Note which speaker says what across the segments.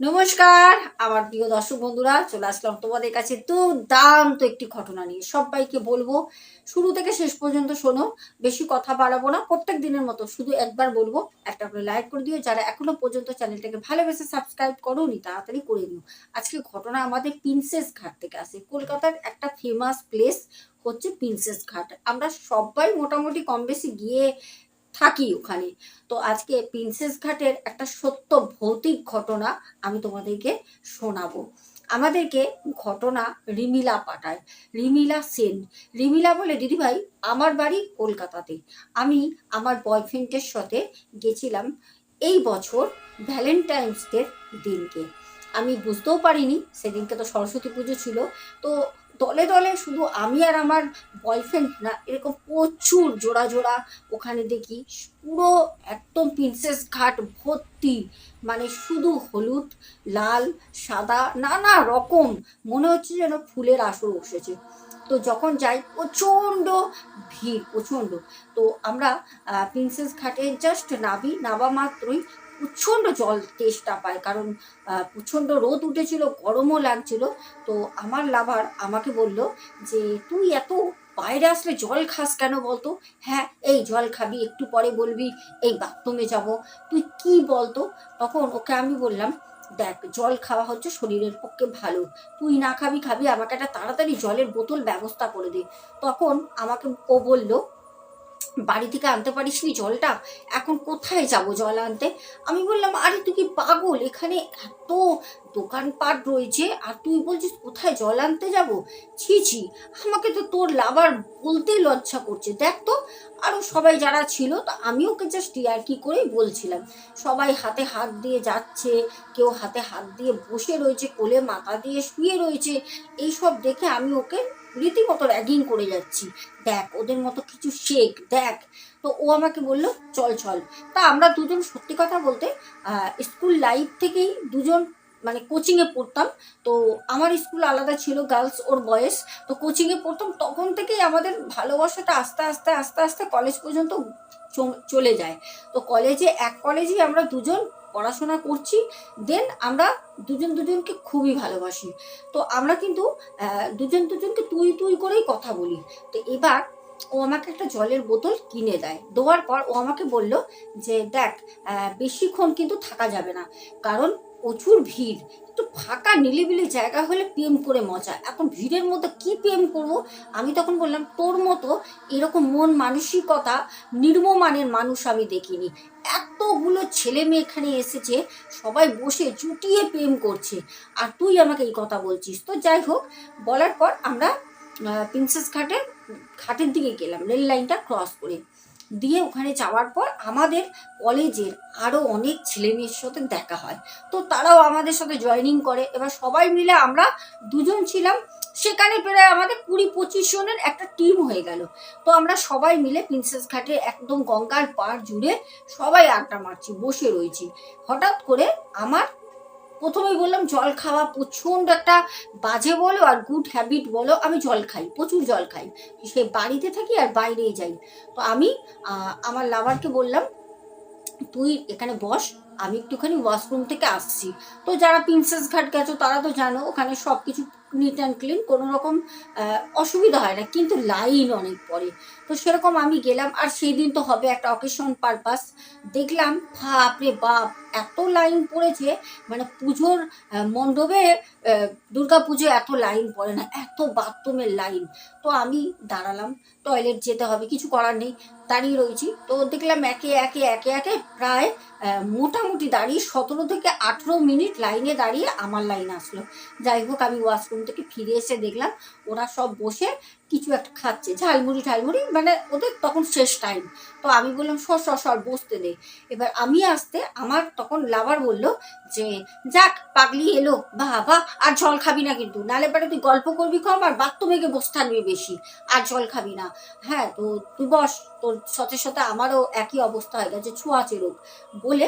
Speaker 1: নমস্কার, আমার প্রিয় দর্শক বন্ধুরা, চলে আসলাম তোমাদের কাছে দুর্দান্ত একটি ঘটনা নিয়ে। সবাইকে বলব, শুরু থেকে শেষ পর্যন্ত শোনো, বেশি কথা বাড়াবো না, প্রত্যেক দিনের মতো শুধু একবার বলব, একটা করে লাইক করে দিও, যারা এখনও পর্যন্ত চ্যানেলটাকে ভালোবেসে সাবস্ক্রাইব করো নি তাড়াতাড়ি করে নিও। আজকে ঘটনা আমাদের প্রিন্সেস ঘাট থেকে আসে। কলকাতার একটা ফেমাস প্লেস হচ্ছে প্রিন্সেস ঘাট। আমরা সবাই মোটামুটি কম বেশি গিয়ে থাকি ওখানে। তো আজকে প্রিন্সেস ঘাটের একটা সত্য ভৌতিক ঘটনা আমি তোমাদেরকে শোনাবো। আমাদেরকে ঘটনা রিমিলা পাঠায়, রিমিলা সেন। রিমিলা বলে, দিদিভাই, আমার বাড়ি কলকাতাতে। আমি আমার বয়ফ্রেন্ডের সাথে গেছিলাম এই বছর ভ্যালেন্টাইন্স ডের দিনকে। আমি বুঝতেও পারিনি, সেদিনকে তো সরস্বতী পুজো ছিল। তো দলে দলে শুধু আমি আর আমার বয়ফ্রেন্ড না, এরকম প্রচুর জোড়া জোড়া ওখানে দেখি। পুরো একদম প্রিন্সেস ঘাট ভর্তি। মানে শুধু হলুদ, লাল, সাদা, নানা রকম। মনে হচ্ছে যেন ফুলের আসর বসেছে। তো যখন যাই, প্রচণ্ড ভিড়, প্রচণ্ড। তো আমরা প্রিন্সেস ঘাটে জাস্ট নাবি নাবা মাত্রই প্রচণ্ড জল তেষ্টা পায়, কারণ প্রচণ্ড রোদ উঠেছিল, গরমও লাগছিল। তো আমার লাভার আমাকে বলল যে, তুই এত বাইরে আসলে জল খাস কেন বলতো? হ্যাঁ এই জল খাবি, একটু পরে বলবি, এই বাথরুমে যাব। তুই কি বলতো? তখন ওকে আমি বললাম, দেখ, জল খাওয়া হচ্ছে শরীরের পক্ষে ভালো। তুই না খাবি খাবি, আমাকে একটা তাড়াতাড়ি জলের বোতল ব্যবস্থা করে দে। তখন আমাকে, ও বলল বাড়ি থেকে আনতে পারিস নি জলটা? এখন কোথায় যাব জল আনতে? আমি বললাম, আরে তুই কি পাগল? এখানে এত দোকানপাট রয়েছে, আর তুই বলছিস কোথায় জল আনতে যাব? ছি ছি, আমাকে তো তোর লাভার বলতেই লজ্জা করছে। দেখ তো আরও সবাই যারা ছিল, তো আমি ওকে জাস্ট আর কি করেই বলছিলাম। সবাই হাতে হাত দিয়ে যাচ্ছে, কেউ হাতে হাত দিয়ে বসে রয়েছে, কোলে মাথা দিয়ে শুয়ে রয়েছে। এইসব দেখে আমি ওকে রীতিমতো র্যাগিং করে যাচ্ছি। দেখ, ওদের মতো কিছু শেখ, দেখ। তো ও আমাকে বলল, চল চল। তা আমরা দুজন সত্যি কথা বলতে স্কুল লাইফ থেকেই দুজন মানে কোচিংয়ে পড়তাম। তো আমার স্কুল আলাদা ছিল গার্লস ওর বয়েস। তো কোচিংয়ে পড়তাম, তখন থেকেই আমাদের ভালোবাসাটা আস্তে আস্তে আস্তে আস্তে কলেজ পর্যন্ত চলে যায়। তো কলেজে এক কলেজেই আমরা দুজন পড়াশোনা করছি দেন আমরা দুজন দুজনকে খুবই ভালোবাসি। তো আমরা কিন্তু দুজন দুজনকে তুই তুই করেই কথা বলি। তো এবার ও আমাকে একটা জলের বোতল কিনে দেয়। দেওয়ার পর ও আমাকে বলল যে, দেখ বেশিক্ষণ কিন্তু থাকা যাবে না। কারণ প্রচুর ভিড়। একটু ফাঁকা, নিলিবিলি জায়গা হলে প্রেম করে মজা। এখন ভিড়ের মধ্যে কি প্রেম করব? আমি তখন বললাম, তোর মতো এরকম মন মানসিকতা নির্মমানের মানুষ আমি দেখিনি। এতগুলো ছেলে মেয়ে এখানে এসেছে, সবাই বসে জুটিয়ে প্রেম করছে। আর তুই আমাকে এই কথা বলছিস। তো যাই হোক, বলার পর আমরা প্রিন্সেস ঘাটে ঘাটের দিকে গেলাম, রেল লাইনটা ক্রস করে। দিয়ে ওখানে যাওয়ার পর আমাদের কলেজের আরও অনেক ছেলে মেয়ের সাথে দেখা হয়। তো তারাও আমাদের সাথে জয়েনিং করে। এবার সবাই মিলে আমরা দুজন ছিলাম। সেখানে প্রায় আমাদের কুড়ি পঁচিশ জনের একটা টিম হয়ে গেল। তো আমরা সবাই মিলে প্রিন্সেস ঘাটে একদম গঙ্গার পাড় জুড়ে সবাই আড্ডা মারছি, বসে রয়েছি। হঠাৎ করে আমার প্রথমেই বললাম, জল খাওয়া প্রচণ্ড একটা বাজে বলো আর গুড হ্যাবিট বলো, আমি জল খাই, প্রচুর জল খাই। সে বাড়িতে থাকি আর বাইরেই যাই। তো আমি আমার লাভারকে বললাম, তুই এখানে বস, আমি একটুখানি ওয়াশরুম থেকে আসছি। তো যারা প্রিন্সেস ঘাট গেছো, তারা তো জানো, ওখানে সব কিছু নিট অ্যান্ড ক্লিন কোনো রকম অসুবিধা হয় না, কিন্তু লাইন অনেক পড়ে। তো সেরকম আমি গেলাম, আর সেই দিন তো হবে একটা অকেশন পারপাস দেখলাম, বাপরে বাপ! এত লাইন পড়েছে মানে পুজোর মণ্ডপে দুর্গা পুজো এত লাইন পড়ে না, এত বাথরুমের লাইন তো আমি দাঁড়ালাম টয়লেট যেতে হবে, কিছু করার নেই, দাঁড়িয়ে রয়েছি। তো দেখলাম একে একে একে একে প্রায় মোটামুটি দাঁড়িয়ে সতেরো থেকে আঠেরো মিনিট লাইনে দাঁড়িয়ে আমার লাইন আসলো। যাই হোক, আমি ওয়াশরুম থেকে ফিরে এসে দেখলাম, ওরা সব বসে কিছু একটা খাচ্ছে, ঝালমুড়ি ঠালমুড়ি মানে ওদের তখন শেষ টাইম তো আমি বললাম, সর সর সর, বসতে দে। এবার আমি আসতে, আমার তখন লাভার বলল যে, যাক, পাগলি এলো, বাবা, আর জল খাবি না কিন্তু, নালে পরে তুই গল্প করবি কম আর বাথরুমে গিয়ে বসে থাকবি বেশি, আর জল খাবি না। হ্যাঁ তো তুই বস। তোর সাথে সাথে আমারও একই অবস্থা হয়ে গেছে, ছোঁয়াচে রোগ বলে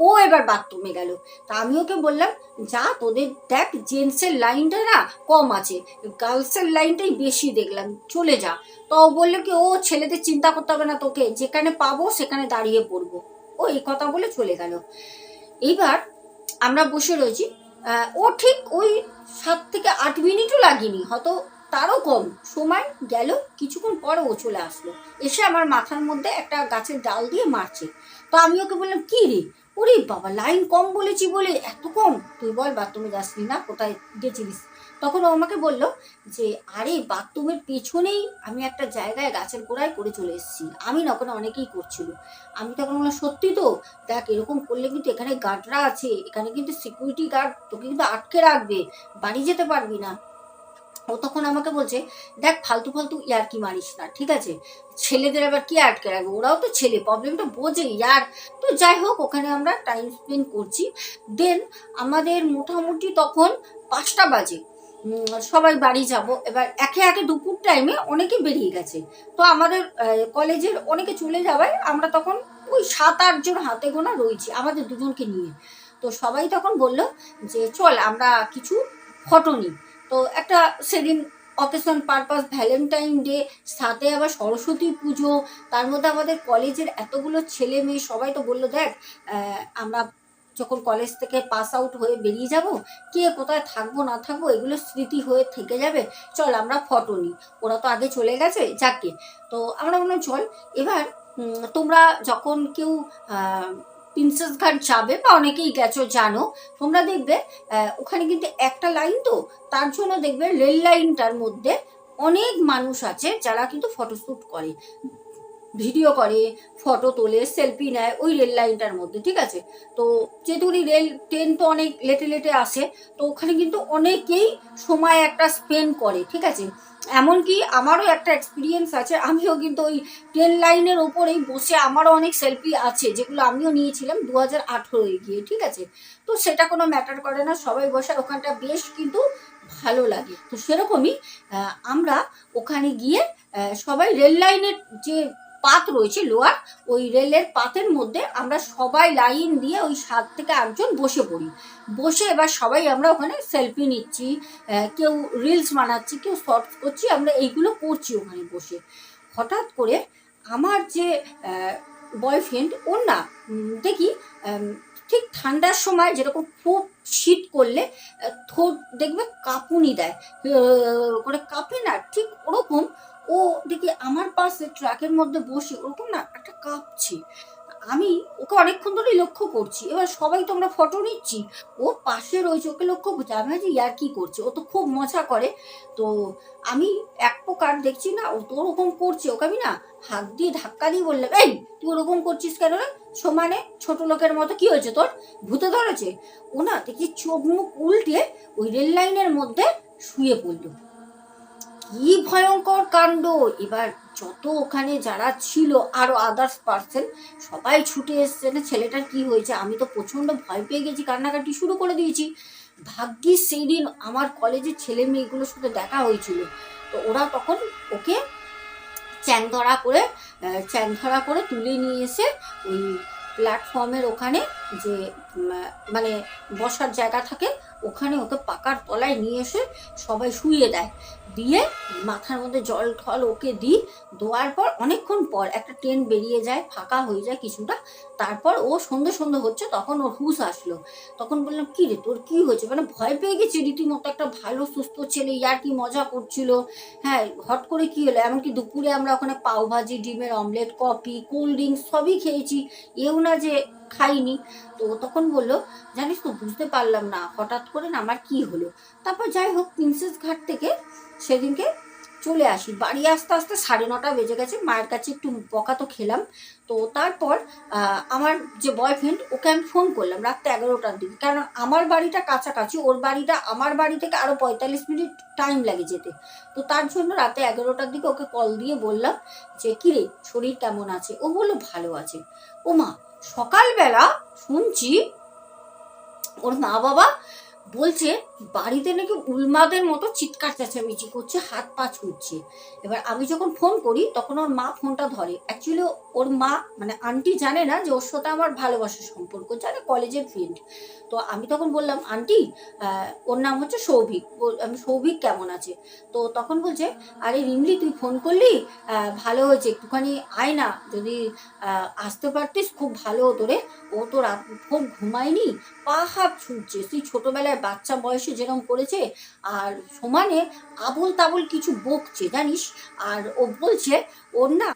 Speaker 1: ও এবার বাথরুমে গেল। তা আমি ওকে বললাম, যা তোদের দেখ জেন্টসের লাইনটা না কম আছে। গার্লসের লাইনটাই বেশি দেখলাম, চলে যা। তো ও বলল কি, ও ছেলেদের চিন্তা করতে হবে না তোকে, যেখানে পাবো সেখানে দাঁড়িয়ে পড়ব। ও এই কথা বলে চলে গেল। এইবার আমরা বসে রয়েছি ও ঠিক ওই সাত থেকে আট মিনিটও লাগেনি, হয়তো তারও কম। সময় গেল, কিছুক্ষণ পরে ও চলে আসলো। এসে আমার মাথার মধ্যে একটা গাছের ডাল দিয়ে মারছে। তো আমি ওকে বললাম, কি রে? ওরে বাবা, লাইন কম বলেছি বলে এত কম? তুই বল বাথরুমে যাসনি না? কোথায় গেছিলিস? তখন ও আমাকে বলল যে, আরে বাথরুমের পেছনেই আমি একটা জায়গায় গাছের গোড়ায় করে চলে এসেছি। আমি না ওখানে অনেকেই করছিল। আমি তখন বললাম, সত্যি তো? দেখ, এরকম করলে কিন্তু এখানে গার্ডরা আছে। এখানে কিন্তু সিকিউরিটি গার্ড তোকে কিন্তু আটকে রাখবে। বাড়ি যেতে পারবি না। ও তখন আমাকে বলছে, দেখ, ফালতু ফালতু ইয়ার কি মারিস না, ঠিক আছে? ছেলেদের আবার কি আটকে রাখবে? ওরাও তো ছেলে প্রবলেমটা বোঝে ইয়ার। তো যাই হোক, ওখানে আমরা টাইম স্পেন্ড করছি। দেন আমাদের মোটামুটি তখন পাঁচটা বাজে। সবাই বাড়ি যাব। এবার একে একে দুপুর টাইমে অনেকে বেরিয়ে গেছে। তো আমাদের কলেজের অনেকে চলে যাওয়ায় আমরা তখন ওই সাত আটজন হাতে গোনা রয়েছি, আমাদের দুজনকে নিয়ে। তো সবাই তখন বলল যে, চল, আমরা কিছু ফটো নিই। তো একটা সেদিন অকেশন পারপাস ভ্যালেন্টাইন ডে সাথে আবার সরস্বতী পুজো, তার মধ্যে আমাদের কলেজের এতগুলো ছেলে মেয়ে, সবাই তো বলল, দেখ আমরা যখন কলেজ থেকে পাস আউট হয়ে বেরিয়ে যাব, কে কোথায় থাকব, না থাকব, এগুলো স্মৃতি হয়ে থেকে যাবে, চল আমরা ফটো নিই। ওরা তো আগে চলে গেছে, যাকে তো আমরা বললাম, চল। এবার তোমরা যখন কেউ প্রিন্সেস ঘাট যাবে বা অনেকেই গেছো, জানো। তোমরা দেখবে ওখানে কিন্তু একটা লাইন তো, তার জন্য দেখবে রেল লাইনটার মধ্যে অনেক মানুষ আছে যারা কিন্তু ফটোশ্যুট করে। ভিডিও করে ফটো তোলে সেলফি নেয় ওই রেল লাইনটার মধ্যে, ঠিক আছে? তো যেহেতু রেল ট্রেন তো অনেক লেটে লেটে আসে, তো ওখানে কিন্তু অনেকেই সময় একটা স্পেন্ড করে, ঠিক আছে? এমনকি আমারও একটা এক্সপিরিয়েন্স আছে, আমিও কিন্তু ওই ট্রেন লাইনের ওপরেই বসে আমারও অনেক সেলফি আছে, যেগুলো আমিও নিয়েছিলাম দু হাজার আঠেরোয় গিয়ে, ঠিক আছে? তো সেটা কোনো ম্যাটার করে না, সবাই বসে ওখানটা বেশ কিন্তু ভালো লাগে। তো সেরকমই আমরা ওখানে গিয়ে সবাই রেল লাইনের যে পাত রয়েছে লোয়ার ওই রেলের পাতের মধ্যে আমরা সবাই লাইন দিয়ে ওই সাত থেকে আটজন বসে পড়ি। বসে এবার সবাই আমরা ওখানে সেলফি নিচ্ছি কেউ রিলস বানাচ্ছি, কেউ শর্টস করছি, আমরা এইগুলো করছি ওখানে বসে। হঠাৎ করে আমার যে বয়ফ্রেন্ড ওর না দেখি ঠিক ঠান্ডার সময় যেরকম খুব শীত করলে ঠোঁট দেখবে কাঁপুনি দেয়। করে কাঁপে না, ঠিক ওরকম ও দেখি আমার পাশে ট্রাকের মধ্যে বসে ওরকম না একটা কাঁপছে। আমি ওকে অনেকক্ষণ ধরেই লক্ষ্য করছি। এবার সবাই তো আমরা ফটো নিচ্ছি। ও পাশে রয়েছে ওকে লক্ষ্য করছি। আমি ভাবছি, ইয়ার কি করছে? ও তো খুব মজা করে। তো আমি এক প্রকার দেখছি না, ও তো ওরকম করছে। ওকে আমি না হাত দিয়ে ধাক্কা দিয়ে বললাম, এই, তুই ওরকম করছিস কেন রে? সমানে ছোট লোকের মতো কি হয়েছে তোর? ভূতে ধরেছে? ও না দেখি চোখ মুখ উল্টে ওই রেল লাইনের মধ্যে শুয়ে পড়ল। কি ভয়ঙ্কর কাণ্ড? এবার যত ওখানে যারা ছিল আরও আদার্স পার্সেন সবাই ছুটে এসছে না ছেলেটার কি হয়েছে? আমি তো প্রচণ্ড ভয় পেয়ে গেছি কান্নাকাটি শুরু করে দিয়েছি। ভাগ্যিস সেই দিন আমার কলেজের ছেলে মেয়েগুলোর সাথে দেখা হয়েছিল। তো ওরা তখন ওকে চ্যাং ধরা করে আহ, চ্যাং ধরা করে তুলে নিয়ে এসে ওই প্ল্যাটফর্মের ওখানে যে মানে বসার জায়গা থাকে ওখানে ওকে পাকার তলায় নিয়ে এসে সবাই শুইয়ে দেয়। দিয়ে মাথার মধ্যে জল ঠল ওকে দিই। দেওয়ার পর অনেকক্ষণ পর একটা ট্রেন বেরিয়ে যায়, ফাঁকা হয়ে যায় কিছুটা। তারপর ও সন্ধে সন্ধে হচ্ছে, তখন ওর হুশ আসলো। তখন বললাম, কি রে, তোর কি হয়েছে? মানে ভয় পেয়ে গেছি রীতিমতো। একটা ভালো, সুস্থ ছেলে, ইয়ার কি মজা করছিল? হ্যাঁ হট করে কি হলো? এমনকি দুপুরে আমরা ওখানে পাও ভাজি ডিমের অমলেট, কফি, কোল্ড ড্রিঙ্কস সবই খেয়েছি। এও না যে খাইনি। তো তখন বলল, জানিস তো, বুঝতে পারলাম না, হঠাৎ করে না আমার কি হলো? তারপর যাই হোক, প্রিন্সেস ঘাট থেকে সেদিনকে চলে আসি। বাড়ি আসতে আসতে সাড়ে নটা বেজে গেছে, মায়ের কাছে একটু বকা তো খেলাম। তো তারপর আমার যে বয়ফ্রেন্ড ওকে আমি ফোন করলাম রাত্রে এগারোটার দিকে। কারণ আমার বাড়িটা কাছাকাছি, ওর বাড়িটা, আমার বাড়ি থেকে আরও পঁয়তাল্লিশ মিনিট টাইম লাগে যেতে। তো তার জন্য রাতে এগারোটার দিকে ওকে কল দিয়ে বললাম যে, কিরে, শরীর কেমন আছে? ও বলল, ভালো আছে। ও মা সকালবেলা শুনছি ওর মা বাবা বলছে, বাড়িতে নাকি উলমাদের মতো চিৎকার চেঁচামেচি করছে, হাত পা ছুটছে এবার আমি যখন ফোন করি, তখন ওর মা ফোনটা ধরে। অ্যাকচুয়ালি ওর মা মানে আন্টি জানে না যে ওর সাথে আমার ভালোবাসার সম্পর্ক জানে কলেজের ফ্রেন্ড তো আমি তখন বললাম আন্টি ওর নাম হচ্ছে সৌভিক। আমি, সৌভিক কেমন আছে? তো তখন বলছে, আরে রিমলি, তুই ফোন করলি? ভালো হয়েছে, একটুখানি আয় না। যদি আসতে পারতিস, খুব ভালো হতো রে। ও তো রাত ফোন ঘুমায়নি, পা হাত ছুটছে সেই ছোটবেলায় বাচ্চা বয়সে যেরকম করেছে, আর সমানে আবল তাবল কিছু বকছে, জানিস? আর ও বলছে, ওর না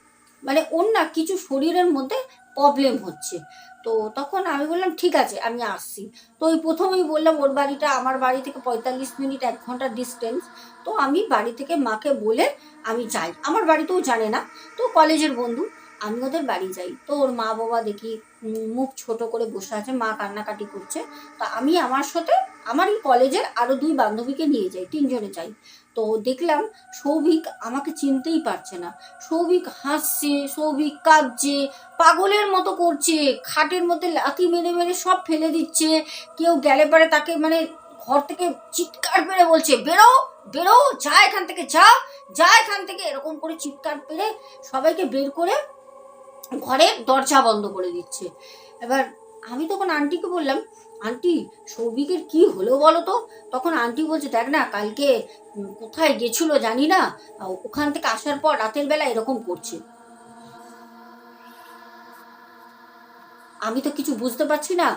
Speaker 1: মানে ওর না কিছু শরীরের মধ্যে প্রবলেম হচ্ছে। তো তখন আমি বললাম, ঠিক আছে, আমি আসছি। তো ওই প্রথমেই বললাম, ওর বাড়িটা আমার বাড়ি থেকে পঁয়তাল্লিশ মিনিট, এক ঘণ্টা ডিস্টেন্স তো আমি বাড়ি থেকে মাকে বলে আমি যাই। আমার বাড়িতেও জানে না, তো কলেজের বন্ধু, আমি ওদের বাড়ি যাই। তো ওর মা বাবা দেখি মুখ ছোট করে বসে আছে, মা কান্নাকাটি করছে। তা আমি আমার সাথে আমারই কলেজের আরও দুই বান্ধবীকে নিয়ে যাই, তিনজনে যাই। তো দেখলাম সৌভিক আমাকে চিনতেই পারছে না। সৌভিক হাসছে, সৌভিক কাঁদছে, পাগলের মতো করছে, খাটের মধ্যে লাথি মেরে মেরে সব ফেলে দিচ্ছে। কেউ গেলে পরে তাকে মানে ঘর থেকে চিৎকার পেরে বলছে, বেরো বেরো, যা এখান থেকে, যা যা এখান থেকে। এরকম করে চিৎকার পেরে সবাইকে বের করে ঘরের দরজা বন্ধ করে দিচ্ছে। এবার আমি তখন আন্টিকে বললাম আন্টি, সৌভিকের কি হলো বলো তো? তখন আন্টি বলছে, দেখ না, কালকে কোথায় গেছিল জানি না ওখান থেকে আসার পর রাতের বেলা এরকম করছে। আমি তো কিছু বুঝতে পারছি না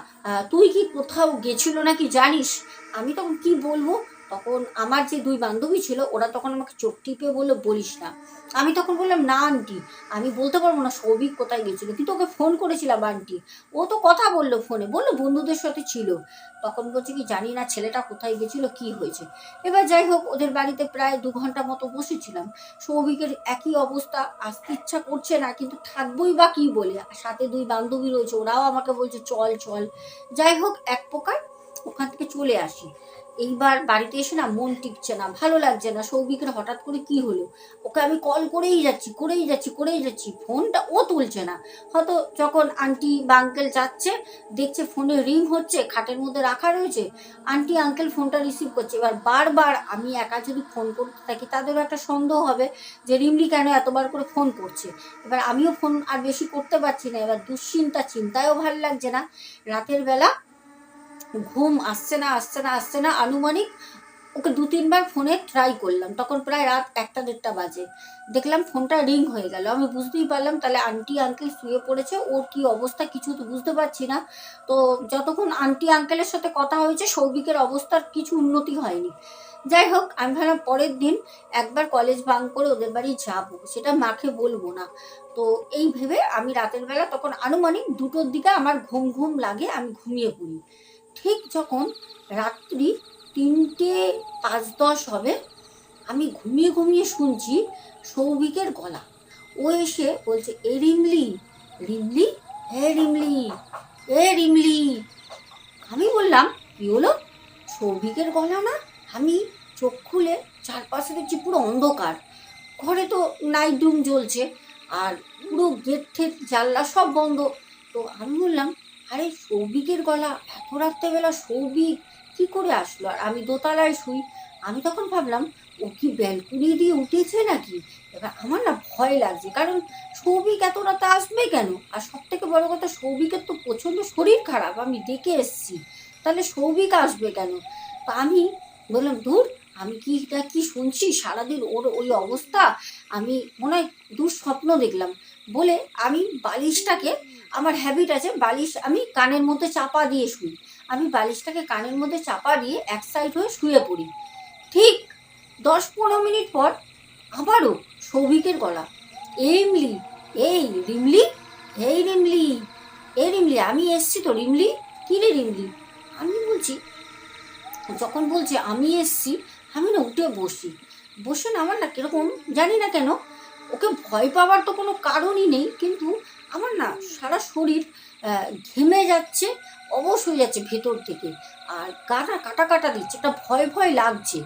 Speaker 1: তুই কি কোথাও গেছিল নাকি জানিস? আমি তখন কি বলব? তখন আমার যে দুই বান্ধবী ছিল, ওরা তখন আমাকে চোখ টিপে বলল, বলিস না। আমি তখন বললাম, না, আন্টি। আমি বলতে পারব না সৌভিক কোথায় গেছিল, কিন্তু ওকে ফোন করেছিলাম, আন্টি। ও তো কথা বলল ফোনে বলল বন্ধুদের সাথে ছিল। তখন বলছে কি, জানি না ছেলেটা কোথায় গেছিল, কি হয়েছে? এবার যাই হোক, ওদের বাড়িতে প্রায় দু ঘণ্টা মতো বসেছিলাম। সৌভিকের একই অবস্থা, আসতে ইচ্ছা করছে না, কিন্তু থাকবোই বা কি বলে? সাথে দুই বান্ধবী রয়েছে, ওরাও আমাকে বলছে, চল চল। যাই হোক, এক প্রকার ওখান থেকে চলে আসি। এইবার বাড়িতে এসে না মন টিকছে না, ভালো লাগছে না। সৌভিকের হঠাৎ করে কি হলো? ওকে আমি কল করেই যাচ্ছি করেই যাচ্ছি করেই যাচ্ছি। ফোনটা ও তুলছে না। হয়তো যখন আন্টি বা আঙ্কেল যাচ্ছে, দেখছে ফোনে রিং হচ্ছে, খাটের মধ্যে রাখা রয়েছে আন্টি আঙ্কেল ফোনটা রিসিভ করছে। এবার বারবার আমি একা যদি ফোন করতে থাকি, তাদেরও একটা সন্দেহ হবে যে রিমলি কেন এতবার করে ফোন করছে। এবার আমিও ফোন আর বেশি করতে পারছি না। এবার দুশ্চিন্তা, চিন্তায়ও ভালো লাগছে না। রাতের বেলা ঘুম আসছে না আসছে না আসছে না, আনুমানিক ওকে দু তিনবার ফোনে ট্রাই করলাম। তখন প্রায় রাত একটা দেড়টা বাজে। দেখলাম ফোনটা রিং হয়ে গেল। আমি বুঝতেই পারলাম তাহলে আন্টি আঙ্কেল শুয়ে পড়েছে। ওর কি অবস্থা কিছু তো বুঝতে পারছি না। তো যতক্ষণ আন্টি আঙ্কেলের সাথে কথা হয়েছে, সৌভিকের অবস্থার কিছু উন্নতি হয়নি। যাই হোক, আমি ভাবলাম পরের দিন একবার কলেজ ভাঙ করে ওদের বাড়ি যাব। সেটা মাকে বলব না। তো এই ভেবে আমি রাতের বেলা তখন আনুমানিক দুটোর দিকে আমার ঘুম ঘুম লাগে, আমি ঘুমিয়ে পড়ি। ঠিক যখন রাত্রি তিনটে পাঁচ দশ হবে, আমি ঘুমিয়ে ঘুমিয়ে শুনছি সৌভিকের গলা। ও এসে বলছে, এ রিমলি রিমলি, হে রিমলি, এ রিমলি। আমি বললাম, কি হলো? সৌভিকের গলা না? আমি চোখ খুলে চারপাশে দেখছি পুরো অন্ধকার। ঘরে তো নাইট রুম জ্বলছে, আর পুরো গেট ঠেট জানলা সব বন্ধ। তো আমি বললাম আরে সৌভিকের গলা, এত রাত্রেবেলা সৌভিক, কি করে আসলো? আর আমি দোতলায় শুই। আমি তখন ভাবলাম, ও কি ব্যালকুনি দিয়ে উঠেছে নাকি? এবার আমার না ভয় লাগছে, কারণ সৌভিক এত রাতে আসবে কেন? আর সব থেকে বড় কথা, সৌভিকের তো প্রচণ্ড শরীর খারাপ, আমি ডেকে এসছি। তাহলে সৌভিক আসবে কেন? তা আমি বললাম, ধুর আমি কি, এটা কি শুনছি? সারাদিন ওর ওই অবস্থা? আমি মনে হয় দুঃস্বপ্ন দেখলাম। বলে আমি বালিশটাকে, আমার হ্যাবিট আছে, বালিশ আমি কানের মধ্যে চাপা দিয়ে শুই। আমি বালিশটাকে কানের মধ্যে চাপা দিয়ে এক সাইড হয়ে শুয়ে পড়ি। ঠিক দশ পনেরো মিনিট পর আবারও সৌভিকের গলা। এমলি এই রিমলি এই রিমলি এই রিমলি, আমি এসছি তো রিমলি? কী রে রিমলি? আমি বলছি, যখন বলছে আমি এসছি আমি না উঠে বসি। বসে না আমার না কীরকম জানি না কেন, ওকে ভয় পাওয়ার তো কোনো কারণই নেই, কিন্তু আমার না সারা শরীর ঘেমে যাচ্ছে, অবশ হয়ে যাচ্ছে ভেতর থেকে। আর গাটা কাটা কাটা দিচ্ছে, একটা ভয় ভয় লাগছে।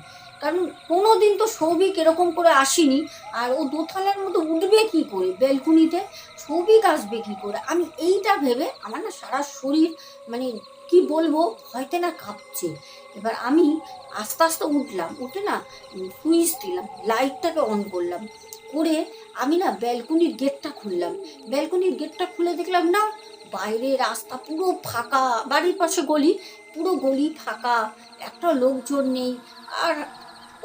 Speaker 1: কারণ কোনো দিন তো সৌভিক এরকম করে আসেনি, আর ও দোতলার মতো উঠবে কি করে বেলকুনিতে সৌভিক আসবে কি করে? আমি এইটা ভেবে আমার না সারা শরীর মানে কি বলব? হয়তো না কাঁপছে। এবার আমি আস্তে আস্তে উঠলাম। উঠে না সুইচ দিলাম লাইটটাকে অন করলাম। করে আমি না ব্যালকনির গেটটা খুললাম। ব্যালকনির গেটটা খুলে দেখলাম, না, বাইরে রাস্তা পুরো ফাঁকা, বাড়ির পাশে গলি, পুরো গলি ফাঁকা। একটা লোকজন নেই। আর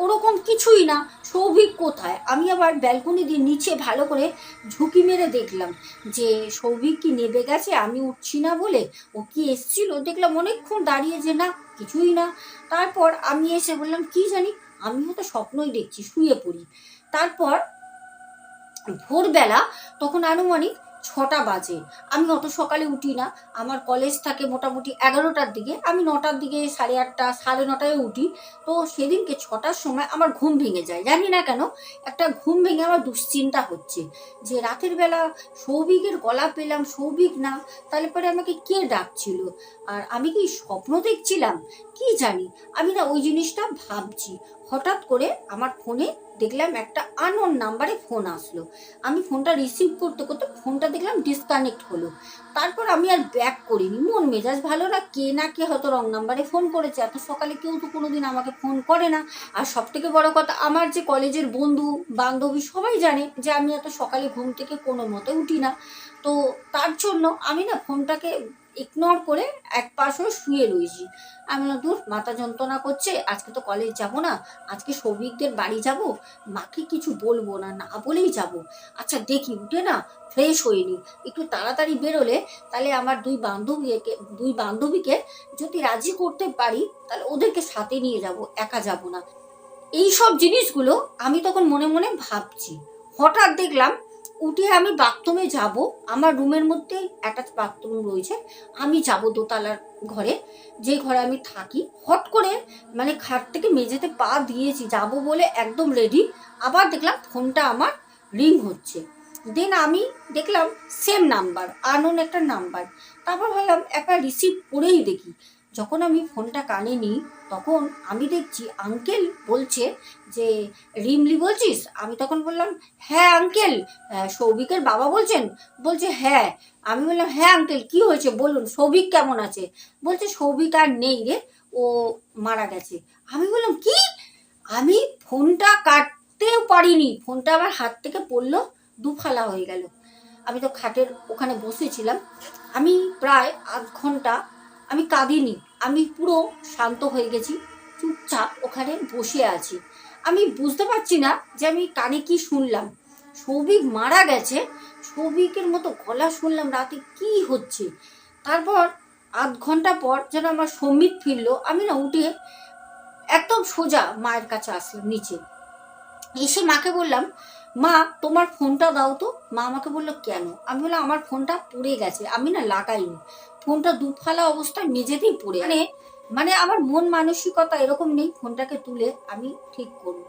Speaker 1: ওরকম কিছুই না। সৌভিক কোথায়? আমি আবার ব্যালকনি দিয়ে নিচে ভালো করে ঝুঁকি মেরে দেখলাম যে সৌভিক কি নেবে গেছে? আমি উঠছি না বলে ও কি এসছিল? দেখলাম অনেকক্ষণ দাঁড়িয়ে যে না, কিছুই না। তারপর আমি এসে বললাম, কি জানি? আমি হয়তো স্বপ্নই দেখছি, শুয়ে পড়ি। তারপর ভোরবেলা তখন আনুমানিক ছটা বাজে। আমি অত সকালে উঠি না। আমার কলেজ থাকে মোটামুটি এগারোটার দিকে। আমি নটার দিকে সাড়ে আটটা, সাড়ে নটায় উঠি। তো সেদিনকে ছটার সময় আমার ঘুম ভেঙে যায়। জানি না কেন, একটা ঘুম ভেঙে আমার দুশ্চিন্তা হচ্ছে। যে রাতের বেলা সৌভিকের গলা পেলাম, সৌভিক না, তাহলে পরে আমাকে কে ডাকছিল? আর আমি কি স্বপ্ন দেখছিলাম? কি জানি? আমি না ওই জিনিসটা ভাবছি। হঠাৎ করে আমার ফোনে দেখলাম একটা আননোন নাম্বারে ফোন আসলো। আমি ফোনটা রিসিভ করতে করতে ফোনটা দেখলাম ডিসকানেক্ট হলো। তারপর আমি আর ব্যাক করিনি। মন মেজাজ ভালো না? কে না কে হয়তো রং নাম্বারে ফোন করেছে? এত সকালে কেউ তো কোনো দিন আমাকে ফোন করে না। আর সব থেকে বড় কথা, আমার যে কলেজের বন্ধু, বান্ধবী সবাই জানে যে আমি এত সকালে ঘুম থেকে কোনো মতে উঠি না। তো তার জন্য আমি না ফোনটাকে ইগনোর করে এক পাশ শুয়ে রয়েছি। আমি বললাম দূর মাথা যন্ত্রণা করছে, আজকে তো কলেজ যাব না, আজকে সৌভিকদের বাড়ি যাব, মাকে কিছু বলব না না বলেই যাব। আচ্ছা দেখি, উঠে না ফ্রেশ হইনি একটু তাড়াতাড়ি বেরোলে, তাহলে আমার দুই বান্ধবীকে দুই বান্ধবীকে যদি রাজি করতে পারি, তাহলে ওদেরকে সাথে নিয়ে যাব, একা যাব না। এই সব জিনিসগুলো আমি তখন মনে মনে ভাবছি। হঠাৎ দেখলাম উঠে আমি বাথরুমে যাব। আমার রুমের মধ্যে অ্যাটাচ বাথরুম রয়েছে। আমি যাব দোতলার ঘরে। যে ঘরে আমি থাকি। হট করে মানে খাট থেকে মেঝেতে পা দিয়েছি। যাব বলে একদম রেডি আবার দেখলাম ফোনটা আমার রিং হচ্ছে। দেন আমি দেখলাম সেম নাম্বার আনন একটা নাম্বার তারপর ভাবলাম, একটা রিসিভ করেই দেখি। যখন আমি ফোনটা কানে নিই, তখন আমি দেখছি আঙ্কেল বলছে যে, রিমলি বলছিস? আমি তখন বললাম হ্যাঁ আঙ্কেল সৌভিকের বাবা বলছেন? বলছে হ্যাঁ। আমি বললাম হ্যাঁ আঙ্কেল কি হয়েছে বলুন, সৌভিক কেমন আছে? বলছে, সৌভিক আর নেই রে, ও মারা গেছে। আমি বললাম, কি? আমি ফোনটা কাটতেও পারিনি। ফোনটা আমার হাত থেকে পড়ল, দুফালা হয়ে গেল। আমি তো খাটের ওখানে বসেছিলাম। আমি প্রায় আধ ঘণ্টা আমি কাঁদিনি। আমি পুরো শান্ত হয়ে গেছি, চুপচাপ ওখানে বসে আছি। আমি বুঝতে পারছি না যে আমি কানে কি শুনলাম। সৌভিক মারা গেছে, সৌভিকের মতো গলা শুনলাম রাতে কি হচ্ছে? তারপর আধ ঘণ্টা পর যেন আমার সমিত ফিরলো, আমি না উঠে একদম সোজা মায়ের কাছে আসলাম নিচে। এসে মাকে বললাম, মা, তোমার ফোনটা দাও তো। মা আমাকে বলল, কেন? আমি বললাম, আমার ফোনটা পড়ে গেছে, আমি না লাগাইনি। ফোনটা দুফালা অবস্থায় মেঝেতেই পড়ে। মানে মানে আমার মন মানসিকতা এরকম নেই ফোনটাকে তুলে আমি ঠিক করব।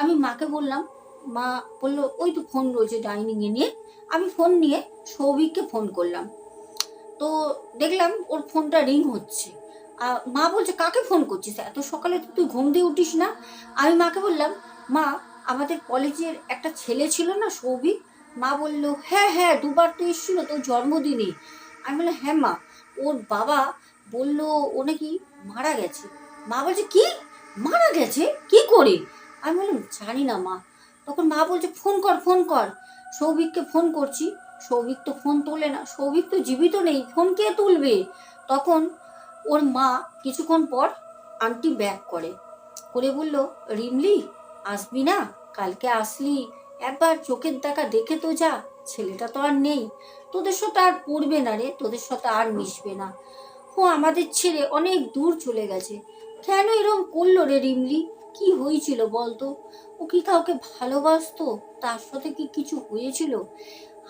Speaker 1: আমি মাকে বললাম, মা বলল, ওই তো ফোন রয়েছে ডাইনিংয়ে নিয়ে। আমি ফোন নিয়ে সৌভিককে ফোন করলাম। তো দেখলাম ওর ফোনটা রিং হচ্ছে। মা বলছে, কাকে ফোন করছিস? এত সকালে তো তুই ঘুম দিয়ে উঠিস না। আমি মাকে বললাম, মা, আমাদের কলেজের একটা ছেলে ছিল না সৌভিক? মা বলল হ্যাঁ হ্যাঁ দুবার তো এসেছিল তোর জন্মদিনে। আমি বললাম হ্যাঁ মা। ওর বাবা বলল, ও নাকি মারা গেছে। মা বলছে, কি? মারা গেছে? কি করে? আমি বললাম, জানি না মা। তখন মা বলছে, ফোন কর ফোন কর। সৌভিককে ফোন করছি। সৌভিক তো ফোন তোলে না। সৌভিক তো জীবিত নেই। ফোন কে তুলবে? তখন ওর মা কিছুক্ষণ পর আন্টি ব্যাক করে। করে বলল, রিমলি, আসবি না? কালকে আসলি। একবার চোখের দেখা দেখে তো যা। ছেলেটা তো আর নেই। তোদের সাথে আর পড়বে না রে, তোদের সাথে আর মিশবে না। ও আমাদের ছেড়ে অনেক দূর চলে গেছে। কেন এরম করল রে রিমলি? কি হয়েছিল বলতো? ও কি কাউকে ভালোবাসতো? তার সাথে কি কিছু হয়েছিল?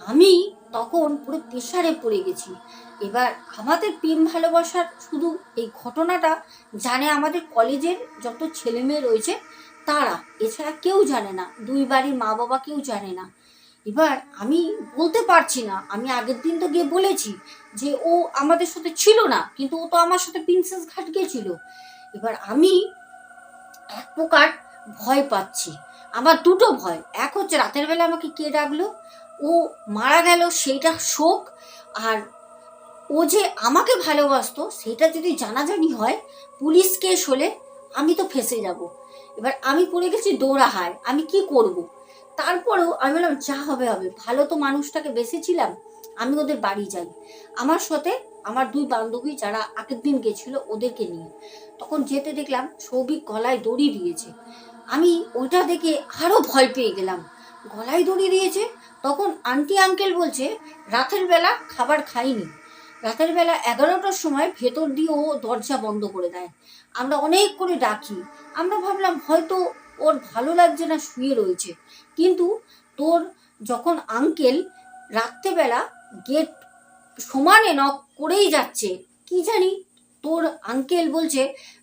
Speaker 1: আমি তখন পুরো প্রেশারে পড়ে গেছি। এবার আমাদের প্রেম ভালোবাসার শুধু এই ঘটনাটা জানে আমাদের কলেজের যত ছেলে মেয়ে রয়েছে, তারা। এছাড়া কেউ জানে না। দুই বাড়ির মা বাবা কেউ জানে না। এবার আমি বলতে পারছি না, আমি আগের দিন তো গিয়ে বলেছি যে ও আমাদের সাথে ছিল না, কিন্তু ও তো আমার সাথে প্রিন্সেস ঘাট গিয়েছিল। এবার আমি এক প্রকার ভয় পাচ্ছি, আমার দুটো ভয়। এক হচ্ছে রাতের বেলা আমাকে কে ডাকলো, ও মারা গেল, সেইটা শোক, আর ও যে আমাকে ভালোবাসতো সেটা যদি জানাজানি হয়, পুলিশ কেস হলে আমি তো ফেসে যাব। এবার আমি পড়ে গেছি দৌড়াহায় আমি কি করব। তারপরেও আমি বললাম, যা হবে হবে। ভালো তো মানুষটাকে বেসেছিলাম আমি ওদের বাড়ি যাই। আমার সাথে আমার দুই বান্ধবী যারা আগের দিন গেছিল ওদেরকে নিয়ে। তখন যেতে দেখলাম সৌভিক গলায় দড়ি দিয়েছে। আমি ওইটা দেখে আরও ভয় পেয়ে গেলাম। গলায় দড়ি দিয়েছে, তখন আন্টি, আঙ্কেল বলছে, রাতের বেলা খাবার খাইনি। রাতের বেলা এগারোটার সময় ভেতর দিয়ে ও দরজা বন্ধ করে দেয়। আমরা অনেক করে ডাকি। আমরা ভাবলাম, হয়তো ওর ভালো লাগছে না, শুয়ে রয়েছে। কিন্তু তোর যখন আঙ্কেল রাত্রেবেলা গেট সমানে নক করেই যাচ্ছে, কি জানি তোর আঙ্কেল বলছে,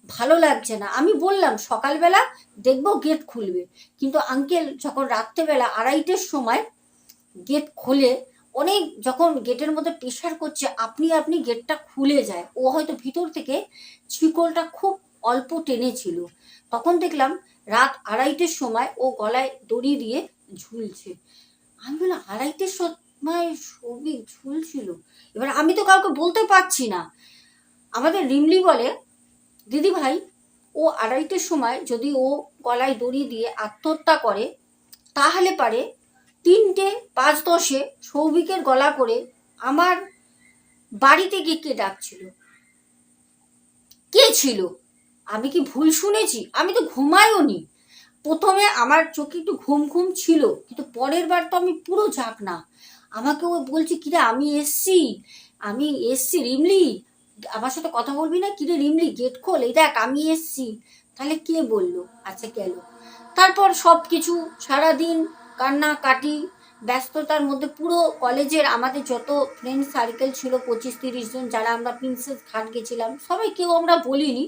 Speaker 1: ভালো লাগছে না। আমি বললাম, সকালবেলা দেখব গেট খুলবে। কিন্তু আঙ্কেল যখন রাত্রেবেলা আড়াইটের সময় গেট খোলে, অনেক যখন গেটের মধ্যে প্রেশার করছে, আপনি আপনি গেটটা খুলে যায়। ও হয়তো ভিতর থেকে ছিকলটা খুব অল্প টেনেছিল তখন দেখলাম রাত আড়াইটের সময় ও গলায় দড়ি দিয়ে ঝুলছে। আমি বললাম, আড়াইটের সময় ছবি ঝুলছিল? এবার আমি তো কাউকে বলতে পারছি না। আমাদের রিমলি বলে, দিদি ভাই, ও আড়াইটের সময় যদি ও গলায় দড়ি দিয়ে আত্মহত্যা করে, তাহলে পারে তিনটে পাঁচ দশে সৌভিকের গলা করে আমার বাড়িতে গিয়ে কে ডাকছিল? কে ছিল? আমি কি ভুল শুনেছি? আমি তো ঘুমাইও নি প্রথমে আমার চোখে একটু ঘুম ঘুম ছিল, কিন্তু পরের বার তো আমি পুরো ঝাঁক না। আমাকে ও বলছে কিরে আমি এসছি। আমি এসছি, রিমলি? আমার সাথে কথা বলবি না? কিরে রিমলি? গেট খোল, এই দেখ, আমি এসছি। তাহলে কে বলল? আচ্ছা গেল। তারপর সব কিছু সারাদিন কান্না কাটি ব্যস্ততার মধ্যে পুরো কলেজের আমাদের যত ফ্রেন্ড সার্কেল ছিল, পঁচিশ তিরিশ জন, যারা আমরা প্রিন্সেস ঘাট গেছিলাম সবাই কেউ আমরা বলিনি।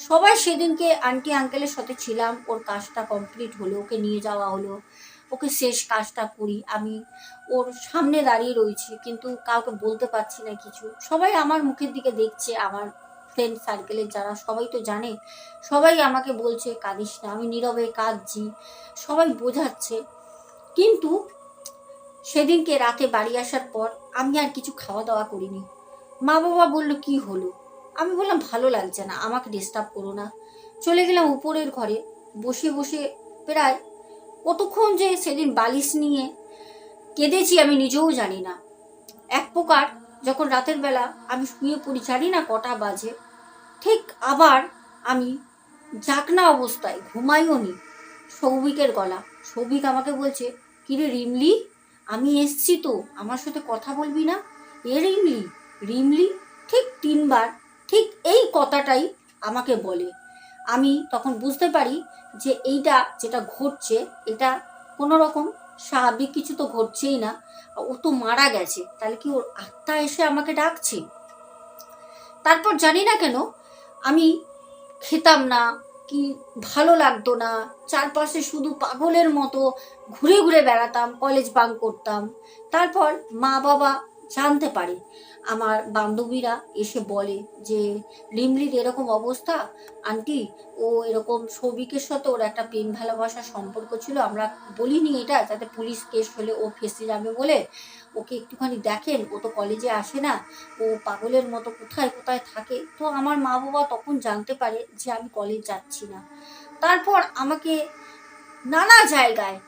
Speaker 1: সবাই সেদিনকে আন্টি আঙ্কেলের সাথে ছিলাম। ওর কাজটা কমপ্লিট হলো, ওকে নিয়ে যাওয়া হলো। ওকে শেষ কাজটা করি আমি। ওর সামনে দাঁড়িয়ে রয়েছি, কিন্তু কাউকে বলতে পারছি না কিছু। সবাই আমার মুখের দিকে দেখছে, আমার ফ্রেন্ড সার্কেলের যারা, সবাই তো জানে। সবাই আমাকে বলছে, কাঁদিস না, আমি নীরবে কাঁদছি। সবাই বোঝাচ্ছে। কিন্তু সেদিনকে রাতে বাড়ি আসার পর আমি আর কিছু খাওয়া দাওয়া করিনি। মা বাবা বলল, কি হলো? আমি বললাম, ভালো লাগছে না, আমাকে ডিস্টার্ব করো না। চলে গেলাম উপরের ঘরে। বসে বসে প্রায় কতক্ষণ যে সেদিন বালিশ নিয়ে কেঁদেছি আমি নিজেও জানি না। এক প্রকার যখন রাতের বেলা আমি শুয়ে পড়ি, জানি না কটা বাজে, ঠিক আবার আমি জাগনা অবস্থায় ঘুমাইও নি। সৌভিকের গলা। সৌভিক আমাকে বলছে কিরে রিমলি? আমি এসছি তো, আমার সাথে কথা বলবি না? এ রিমলি? রিমলি? ঠিক তিনবার ঠিক এই কথাটাই আমাকে বলে। আমি তখন বুঝতে পারি যে এইটা যেটা ঘটছে, এটা কোনো রকম স্বাভাবিক কিছু তো ঘটছেই না। ও তো মারা গেছে, তাহলে কি ওর আত্মা এসে আমাকে ডাকছে? তারপর জানি না কেন আমি খেতাম না, কি ভালো লাগতো না, চারপাশে শুধু পাগলের মতো ঘুরে ঘুরে বেড়াতাম, কলেজ বাং করতাম। তারপর মা বাবা জানতে পারে। আমার বান্ধবীরা এসে বলে যে রিমলির এরকম অবস্থা? আন্টি, ও এরকম সৌভিকের সাথে ওর একটা প্রেম ভালোবাসার সম্পর্ক ছিল, আমরা বলিনি এটা, যাতে পুলিশ কেস হলে ও ফেসে যাবে বলে। ওকে একটুখানি দেখেন, ও তো কলেজে আসে না। ও পাগলের মতো কোথায় কোথায় থাকে? তো আমার মা বাবা তখন জানতে পারে যে, আমি কলেজ যাচ্ছি না। তারপর আমাকে নানা জায়গায়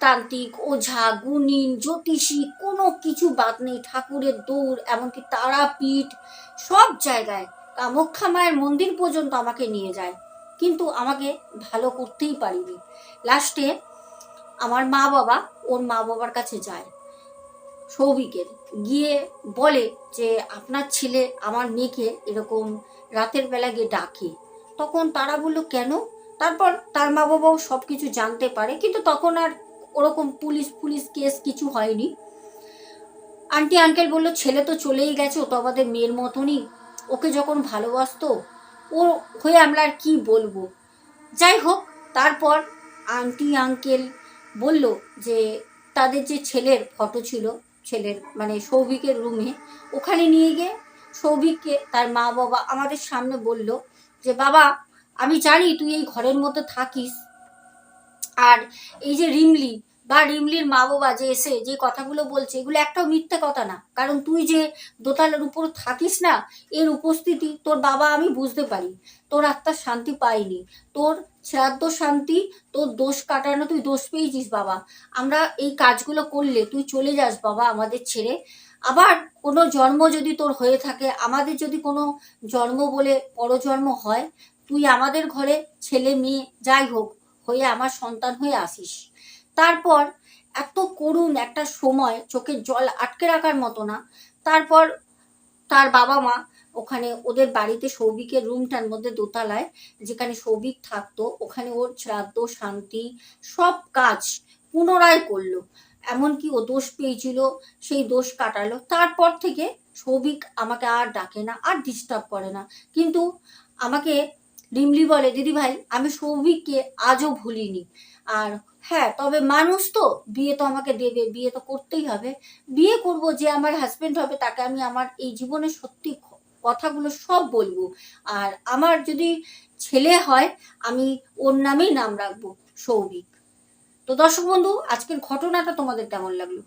Speaker 1: তান্ত্রিক, ওঝা, গুণিন, জ্যোতিষী, কোনো কিছু বাদ নেই, ঠাকুরের দৌড়, এমনকি তারাপীঠ, সব জায়গায় কামাখ্যা মায়ের মন্দির পর্যন্ত আমাকে নিয়ে যায়। কিন্তু আমাকে ভালো করতেই পারিনি। লাস্টে আমার মা বাবা, ওর মা বাবার কাছে যায়, সৌভিকের। গিয়ে বলে যে, আপনার ছেলে আমার মেয়েকে এরকম রাতের বেলা গিয়ে ডাকে। তখন তারা বলল, কেন? তারপর তার মা বাবাও সব কিছু জানতে পারে, কিন্তু তখন আর ওরকম পুলিশ পুলিশ কেস কিছু হয়নি। আন্টি আঙ্কেল বলল, ছেলে তো চলেই গেছে, ও তো আমাদের মেয়ের মতনই। ওকে যখন ভালোবাসতো, ও হয়ে আমরা আর কী বলব? যাই হোক, তারপর আন্টি আঙ্কেল বলল যে, তাদের যে ছেলের ফটো ছিল, ছেলের মানে সৌভিকের রুমে ওখানে নিয়ে গিয়ে সৌভিককে তার মা বাবা আমাদের সামনে বলল যে, বাবা, আমি জানি তুই এই ঘরের মধ্যে থাকিস। আর এই যে রিমলি বা রিমলির মা বাবা যে এসে যে কথাগুলো বলছে, এগুলো একটাও মিথ্যে কথা না। কারণ তুই যে দোতলার উপর থাকিস না, এর উপস্থিতি তোর বাবা আমি বুঝতে পারি। তোর আত্মার শান্তি পাইনি। তোর শ্রাদ্ধ শান্তি, তোর দোষ কাটানো তুই দোষ পেয়েছিস বাবা। আমরা এই কাজগুলো করলে তুই চলে যাস বাবা আমাদের ছেড়ে। আবার কোনো জন্ম যদি তোর হয়ে থাকে, আমাদের যদি কোনো জন্ম বলে পরজন্ম হয়, তুই আমাদের ঘরে ছেলে মেয়ে যাই হোক, হয়ে আমার সন্তান হয়ে আসিস। তারপর এত করুণ একটা সময় চোখে জল আটকে রাখার মতো না। তারপর তার বাবা মা ওখানে ওদের বাড়িতে সৌভিকের রুমটার মধ্যে দোতলায় যেখানে সৌভিক থাকতো, ওখানে ওর শ্রাদ্ধ, শান্তি সব কাজ পুনরায় করল। এমনকি ও দোষ পেয়েছিল, সেই দোষ কাটালো। তারপর থেকে সৌভিক আমাকে আর ডাকে না, আর ডিস্টার্ব করে না। কিন্তু আমাকে রিমলি বলে দিদি ভাই আমি সৌভিককে আজও ভুলিনি। আর হ্যাঁ তবে মানুষ তো, বিয়ে তো আমাকে দেবে, বিয়ে তো করতেই হবে। বিয়ে করব যে আমার হাজবেন্ড হবে, তাকে আমি আমার এই জীবনে সত্যি কথাগুলো সব বলব। আর আমার যদি ছেলে হয়, আমি ওর নামেই নাম রাখব, সৌভিক। তো দর্শক বন্ধু, আজকের ঘটনাটা তোমাদের কেমন লাগল?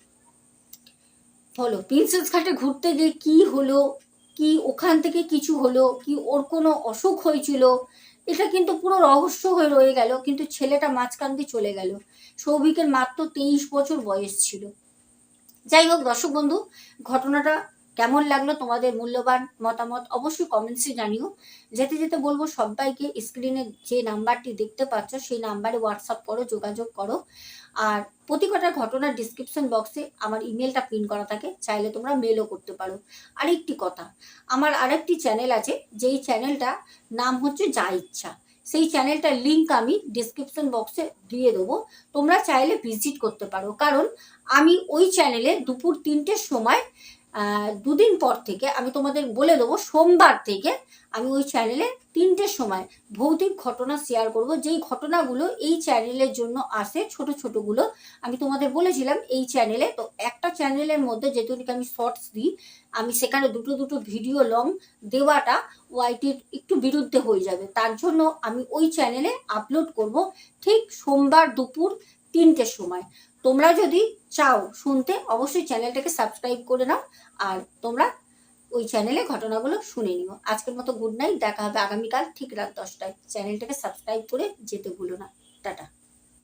Speaker 1: বলো প্রিন্সেস ঘাটে ঘুরতে গিয়ে কি হলো? কি ওখান থেকে কিছু হলো? কি ওর কোনো অসুখ হয়েছিল? এটা কিন্তু পুরো রহস্য হয়ে রয়ে গেল, কিন্তু ছেলেটা মাঝখান দিয়ে চলে গেল। সৌভিকের মাত্র তেইশ বছর বয়স ছিল। যাই হোক, দর্শক বন্ধু, ঘটনাটা কেমন লাগল, তোমাদের মূল্যবান মতামত অবশ্যই কমেন্টসে জানিও। যেতে যেতে বলব সবাইকে স্ক্রিনে যে নাম্বারটি দেখতে পাচ্ছ, সেই নাম্বারে হোয়াটসঅ্যাপ করো, যোগাযোগ করো। আর প্রতি কটা ঘটনার ডিসক্রিপশন বক্সে আমার ইমেলটা প্রিন্ট করা থাকে, চাইলে তোমরা মেলও করতে পারো। আরেকটি কথা, আমার আরেকটি চ্যানেল আছে, যেই চ্যানেলটা নাম হচ্ছে যা ইচ্ছা। সেই চ্যানেলটার লিঙ্ক আমি ডিসক্রিপশন বক্সে দিয়ে দেবো। তোমরা চাইলে ভিজিট করতে পারো। কারণ আমি ওই চ্যানেলে দুপুর তিনটের সময় দুদিন পর থেকে আমি তোমাদের বলে দেবো, সোমবার থেকে আমি ওই চ্যানেলে তিনটের সময় ভৌতিক ঘটনা শেয়ার করব। যেই ঘটনাগুলো এই চ্যানেলের জন্য আসে, ছোট ছোটগুলো, আমি তোমাদের বলেছিলাম এই চ্যানেলে তো একটা চ্যানেলের মধ্যে যেহেতু আমি শর্টস দিই, আমি সেখানে দুটো দুটো ভিডিও লং দেওয়াটা ওয়াইটির একটু বিরুদ্ধে হয়ে যাবে। তার জন্য আমি ওই চ্যানেলে আপলোড করব ঠিক সোমবার দুপুর তিনটের সময়। তোমরা যদি চাও শুনতে, অবশ্যই চ্যানেলটাকে সাবস্ক্রাইব করে নাও আর তোমরা ওই চ্যানেলে ঘটনাগুলো শুনে নিও। আজকের মতো গুড নাইট দেখা হবে আগামীকাল ঠিক রাত দশটায়। চ্যানেলটাকে সাবস্ক্রাইব করে যেতে ভুলো না। টাটা।